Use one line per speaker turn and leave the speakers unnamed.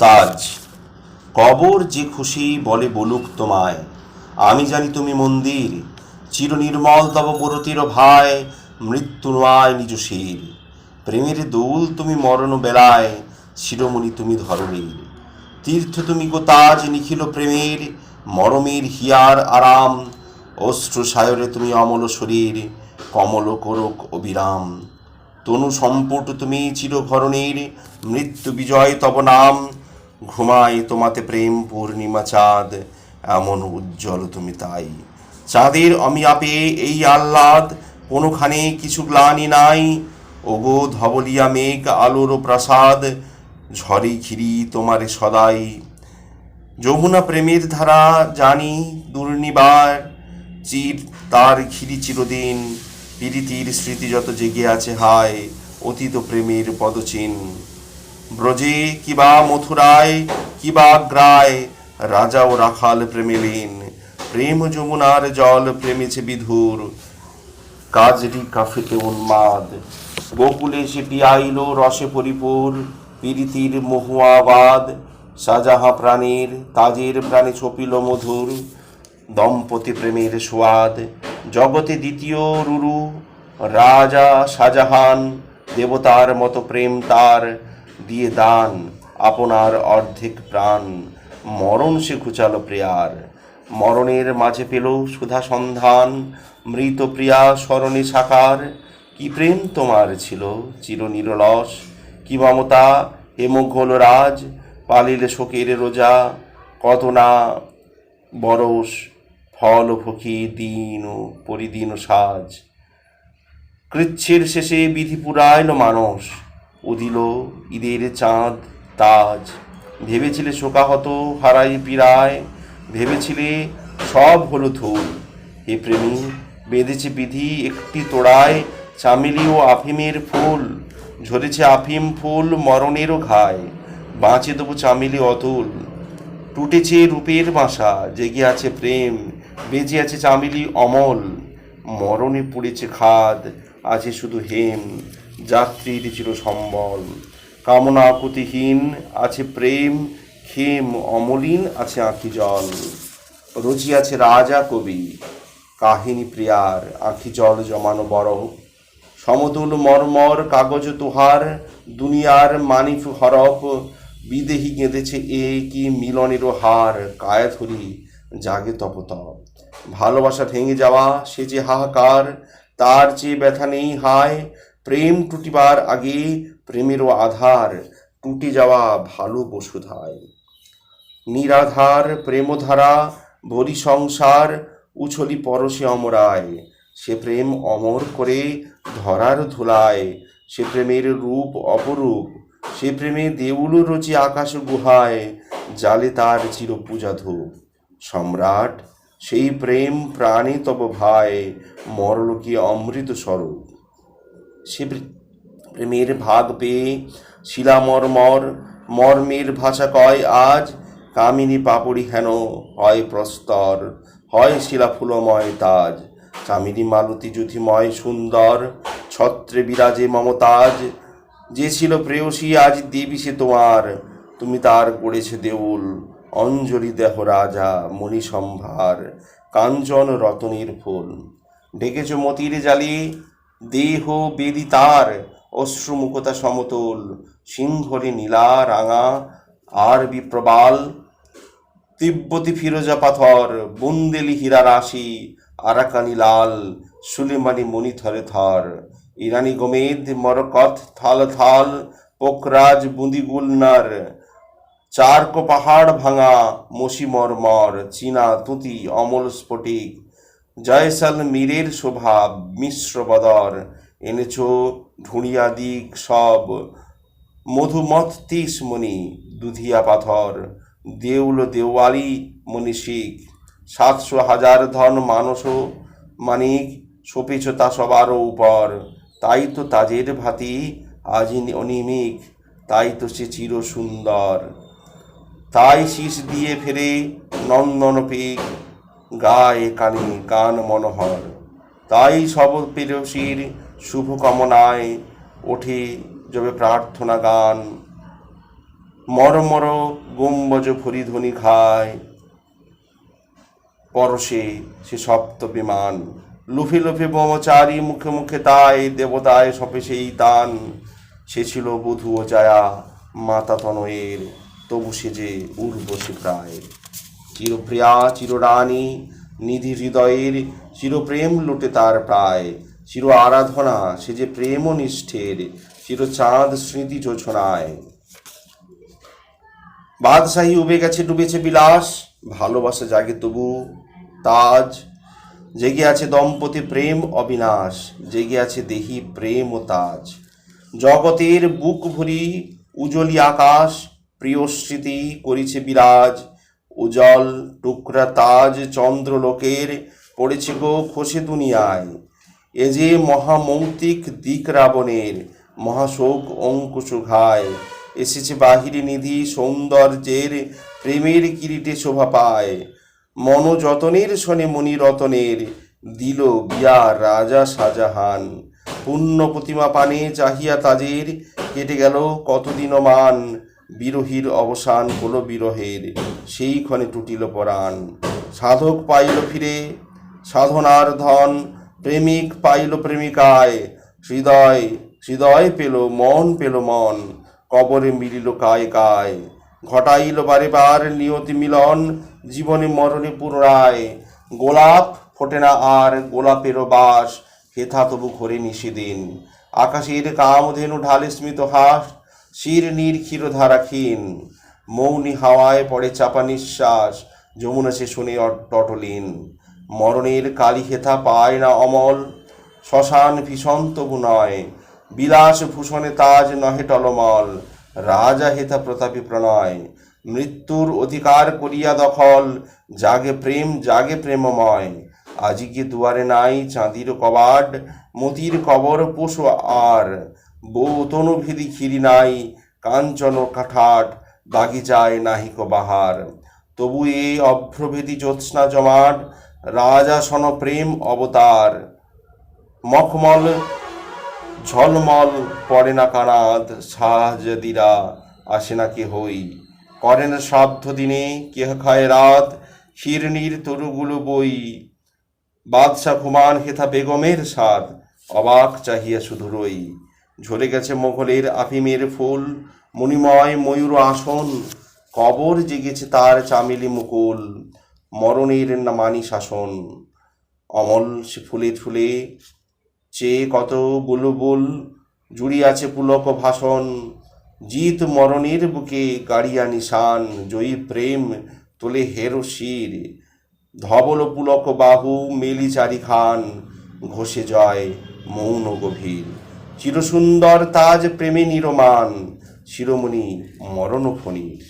তাজ কবর যে খুশি বলে বলুক তোমায়। আমি জানি তুমি মন্দির। চির নির্মল তব বরতির ভাই, মৃত্যু নয় নিজ শির। প্রেমের দৌল তুমি মরণ বেলায়, শিরোমণি তুমি ধরণীর। তীর্থ তুমি গো তাজ নিখিল প্রেমের, মরমের হিয়ার আরাম। অশ্রু সায়রে তুমি অমল শরীর, কমল করুক অবিরাম। তনু সম্পুট তুমি চিরঘরণীর, মৃত্যু বিজয় তব নাম। ঘুমায় তোমাতে প্রেম পূর্ণিমা চাঁদ, এমন উজ্জ্বল তুমি তাই। চাঁদের অমিয়াপে এই আহ্লাদ, কোনোখানে কিছু গ্লানি নাই। ওগো ধবলিয়া মেঘ আলোর প্রাসাদ, ঝড়ে ঘিরি তোমারে সদাই। যমুনা প্রেমের ধারা জানি দুর্নিবার, চির তার ঘিরি চিরদিন। পীড়িতির স্মৃতি যত জেগে আছে হায়, অতীত প্রেমের পদচিন ব্রজে কিবা মথুরায়, কিবা গ্রায় রাজা ও রাখাল প্রেমেলীন, প্রেম যমুনার জল প্রেমেছে বিধুর। কাজরি কাফেতে উন্মাদ। গোকুলে সে পিয়াইল রসে পরিপুর পীড়িতির মহুয়াবাদ সাজাহা প্রাণীর তাজের প্রাণী ছপিল মধুর। দম্পতি প্রেমের সোয়াদ। জগতে দ্বিতীয় রুরু। রাজা শাহজাহান, দেবতার মতো প্রেম তার। দিয়ে দান, আপনার অর্ধেক প্রাণ। মরণ সে ঘুচালো প্রিয়ার। মরণের মাঝে পেল সুধা সন্ধান। মৃত প্রিয়া স্মরণে সাকার। কি প্রেম তোমার ছিল চির নিরলস কি মমতা হেমঘোল রাজ। পালিলে শোকের রোজা। কত না বরস, ফল ফকি দিন পরিদিন সাজ। কৃচ্ছের শেষে বিধি পুরাইল মানস। উদিল, ঈদের চাঁদ, তাজ। ভেবেছিলে শোকাহত হারাই পীড়ায়, ভেবেছিলে সব হলো থুল হে প্রেমী, বেঁধেছে বিধি একটি তোড়ায়, চামেলি ও আফিমের ফুল, ঝরেছে আফিম ফুল মরণেরও ঘায়। বাঁচে তবু চামেলি অতুল। টুটেছে রূপের বাসা, জেগে আছে প্রেম, বেঁচে আছে চামেলি অমল। মরণে পড়েছে খাদ, আছে শুধু হেম। যাত্রীর চির সম্বল। কামনা আকুতিহীন আছে প্রেম খেম অমলিন আছে আঁখি জল। রচি আছে রাজা কবি, কাহিনী প্রিয়ার আঁখি জল জমানো বড় সমতুল মর্মর কাগজ তুহার, দুনিয়ার মানিফ হরফ বিদেহী গেঁথেছে এ কি মিলনেরও হার কায়াথরি জাগে তপতপ। ভালোবাসা ভেঙে যাওয়া, সে যে হাহাকার, তার চেয়ে ব্যথা নেই হায় প্রেম টুটিবার আগে প্রেমেরও আধার টুটে যাওয়া ভালো বসুধায়। নিরাধার প্রেমধারা, ভরি সংসার, উছলি পরশে অমরায়। সে প্রেম অমর করে ধরার ধুলায়। সে প্রেমের রূপ অপরূপ, সে প্রেমে দেউল রচি আকাশ গুহায়। জালে তার চির পূজা ধূপ। সম্রাট, সেই প্রেম প্রাণী তব ভাই মরলোকে অমৃত স্বরূপ। সে প্রেমের ভাগ পেয়ে শিলা মর্মর ভাষা কয় আজ, কামিনী পাপড়ি হেন হয় প্রস্তর, হয় শিলা ফুলময় তাজ। কামিনী মালতী জ্যোতিময় সুন্দর, ছত্রে বিরাজে মমতাজ যে ছিল প্রেয়সী, আজ দেবী সে তোমার। তুমি তার গড়েছে দেউল, অঞ্জলি দেহ রাজা, মণি সম্ভার, কাঞ্চন রতনের ফুল। ডেকেছ মতির জালি দেহ বেদি তার অশ্রুমুখতা সমতল, সিংহরে নীলা রাঙা, আর বিপ্রবাল, তিব্বতী ফিরোজা পাথর, বুন্দেলি হীরা রাশি, আরাকানি লাল, সুলেমানি মণি থরে থর ইরানি গোমেদ, মরকথ থাল থাল পোকরাজ বুঁদি গুলনার চারক পাহাড় ভাঙা, মসি মরমর, চীনা তুতি অমল স্ফটিক জয়সাল মীরের শোভা, মিশ্র বদর, এনেছ ঢুঁড়িয়া দিক সব। মধুমত তিস মণি দুধিয়া পাথর, দেউল দেওয়ালি মনীষিক সাতশো হাজার ধন মানস মানিক, সপেছ তা সবারও উপর। তাই তো তাজের ভাতি আজি অনিমিক, তাই তো সে চির সুন্দর। তাই শীষ দিয়ে ফেরে নন্দন পিক। গায়ে কানে গান মনোহর। তাই সব প্রেয়সীর শুভ কামনায় ওঠে যবে প্রার্থনা গান। মর মর গম্বজ ফরিধ্বনি খায়। পরশে সে সপ্ত বিমান। লুফে লুফে ব্রহ্মচারী মুখে মুখে তাই দেবতায় সপে সেই তান। সে ছিল বধূ ও জায়া মাতা তনয়ের, তবু সে যে উর্বশী প্রায়। চিরপ্রিয়া, চিররানী, নিধি হৃদয়ের চিরপ্রেম লুটে তার প্রায়। চির আরাধনা, সে যে প্রেম নিষ্ঠের চির চাঁদ স্মৃতি যোছনায়। বাদশাহী উবে গেছে, ডুবেছে বিলাস, ভালোবাসা জাগে তবু তাজ। জেগে আছে দম্পতি প্রেম অবিনাশ, জেগে আছে দেহি প্রেম ও তাজ। জগতের বুক ভরি উজলি আকাশ, প্রিয় স্মৃতি করিছে বিরাজ। উজল টুকরা তাজ চন্দ্রলোকের পড়েছে গো খসে দুনিয়ায়। এ যে মহামৌক্তিক দিক রাবণের মহাশোক অঙ্কুশ ঘায় এসেছে বাহিরে নিধি সৌন্দর্যের প্রেমের কিরিটে শোভা পায়। মনোযতনের শনে মণিরতনের দিল বিয়া রাজা শাহজাহান। পুণ্য প্রতিমা পানে চাহিয়া তাজের কেটে গেল কতদিন মান। বিরোহীর অবসান হলো বিরহের, সেই ক্ষণে টুটিল পরাণ। সাধক পাইল ফিরে, সাধনার ধন প্রেমিক পাইল প্রেমিকায়। হৃদয় হৃদয় পেল মন পেল মন, কবরে মিলিল কায় কায়। ঘটাইল বারে বার নিয়তি মিলন, জীবনে মরণে পুনরায়। গোলাপ ফোটে না আর গোলাপেরও বাস, হেথা তবু ঘরে নিষেদিন আকাশের কামধেনু ঢালে স্মিত হাস শির নীর ক্ষীরধারা ক্ষীণ মৌনি হাওয়ায় পড়ে চাপা নিঃশ্বাস, যমুনা সে শুনে টটলিন। মরণের কালী হেথা পায় না অমল, শ্মশান ভীষণ তবু নয় বিলাস ভূষণে তাজ নহে টলমল, রাজা হেথা প্রতাপী প্রণয়। মৃত্যুর অধিকার করিয়া দখল, জাগে প্রেম, জাগে প্রেমময়। আজিকে দুয়ারে নাই চাঁদির কবাট, মতির কবর পশু আর তনুভেদি খিরি নাই, কাঞ্চন কাঠাট বাগিচায় নাহিক বাহার। তবু এ অভ্রভেদি জ্যোৎস্না জমাট, রাজা সন প্রেম অবতার। মখমল, ঝলমল পড়ে না কানাদ শাহজাদিরা আসে না কে হই। করে না শ্রাদ্ধ দিনে কে খায় রাত হিরনির তরুগুলো বই। বাদশা ঘুমান হেথা বেগমের স্বাদ, অবাক চাহিয়া শুধু রই। ঝরে গেছে মোগলের আফিমের ফুল, মণিময় ময়ূর আসন কবর জেগেছে তার চামেলি মুকুল, মরণের মানি শাসন। অমল সে ফুলে ফুলে চেয়ে কত বুলবুল জুড়িয়াছে পুলক ভাষণ, জিত মরণের বুকে গাড়িয়া নিশান, জয়ী প্রেম তোলে হেরো শির। ধবল পুলক বাহু মেলি চারি খান ঘষে জয় মৌন গভীর। চিরসুন্দর তাজ প্রেমে নিরমান শিরোমণি মরণ ফণীর